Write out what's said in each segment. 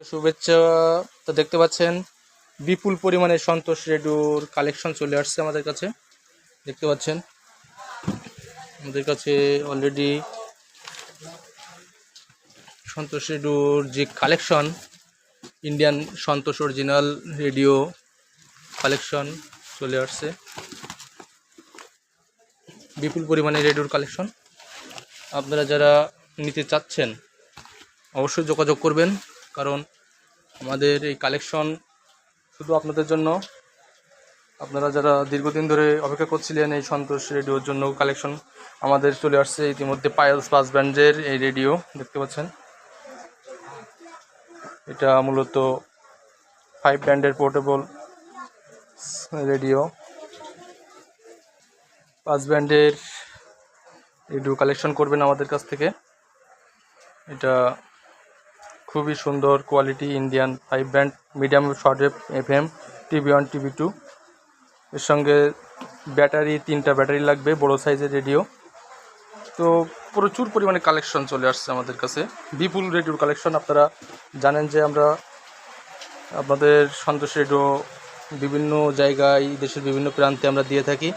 শুভেচ্ছা, তো দেখতে পাচ্ছেন, বিপুল পরিমাণে সন্তোষ রেডিওর কালেকশন চলে আসছে আমাদের কাছে। দেখতে পাচ্ছেন, আমাদের কাছে অলরেডি সন্তোষ রেডিওর যে collection Indian Santosh original radio collection চলে আসছে। বিপুল পরিমাণে রেডিওর কালেকশন। আপনারা যারা নিতে চাচ্ছেন, অবশ্যই যোগাযোগ করবেন। কারণ আমাদের এই কালেকশন শুধু আপনাদের জন্য, আপনারা যারা দীর্ঘদিন ধরে অপেক্ষা করছিলেন এই সন্তোষ রেডিওর জন্য কালেকশন আমাদের চলে আসছে ইতিমধ্যে পায়েলস পাস ব্যান্ডের এই রেডিও, দেখতে পাচ্ছেন? এটা মূলত ফাইভ ব্যান্ডের পোর্টেবল রেডিও। পাঁচ ব্যান্ডের রেডিও কালেকশন করবেন আমাদের কাছ থেকে। এটা খুবই সুন্দর quality Indian five band medium short F M TV one TV two এর সঙ্গে ব্যাটারি, তিনটা ব্যাটারি লাগবে, বড় সাইজের রেডিও তো প্রচুর পরিমাণে কালেকশন চলে আসছে আমাদের কাছে। বিপুল রেডিওর কালেকশন আপনারা জানেন যে আমরা আপনাদের সন্তোষ রেডিও বিভিন্ন জায়গায়, দেশের বিভিন্ন প্রান্তে আমরা দিয়ে থাকি।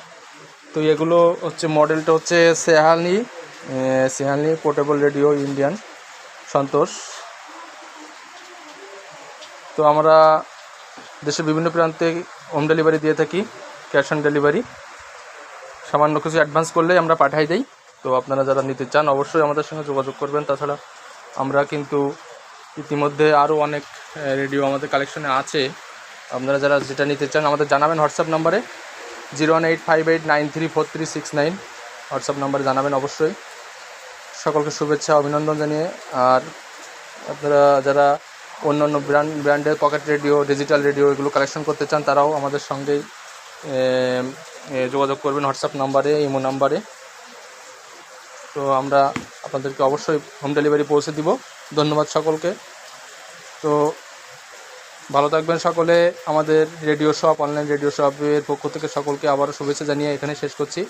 তো এগুলো হচ্ছে মডেলটা হচ্ছে Sehani Sehani portable radio Indian Santosh. তো আমরা দেশের বিভিন্ন প্রান্তে হোম ডেলিভারি দিয়ে থাকি ক্যাশ অন ডেলিভারি সামান্য কিছু অ্যাডভান্স করলেই আমরা পাঠাই দিই। তো আপনারা যারা নিতে চান, অবশ্যই আমাদের সঙ্গে যোগাযোগ করবেন। তাছাড়া আমরা কিন্তু ইতিমধ্যে আরও অনেক রেডিও আমাদের কালেকশনে আছে। আপনারা যারা যেটা নিতে চান, আমাদের জানাবেন হোয়াটসঅ্যাপ নাম্বারে zero one eight five eight nine three four three six nine WhatsApp নাম্বারে জানাবেন অবশ্যই। সকলকে শুভেচ্ছা, অভিনন্দন জানিয়ে। আর আপনারা যারা অন্য অন্য ব্র্যান্ড ব্র্যান্ডের পকেট রেডিও ডিজিটাল রেডিও এগুলো কালেকশন করতে চান, তারাও আমাদের সঙ্গেই যোগাযোগ করবেন হোয়াটসঅ্যাপ নাম্বারে ইমো নাম্বারে তো আমরা আপনাদেরকে অবশ্যই হোম ডেলিভারি পৌঁছে দিব। ধন্যবাদ সকলকে। তো ভালো থাকবেন সকলে। আমাদের রেডিও শপ অনলাইন রেডিও শপের পক্ষ থেকে সকলকে আবারও শুভেচ্ছা জানিয়ে এখানে শেষ করছি।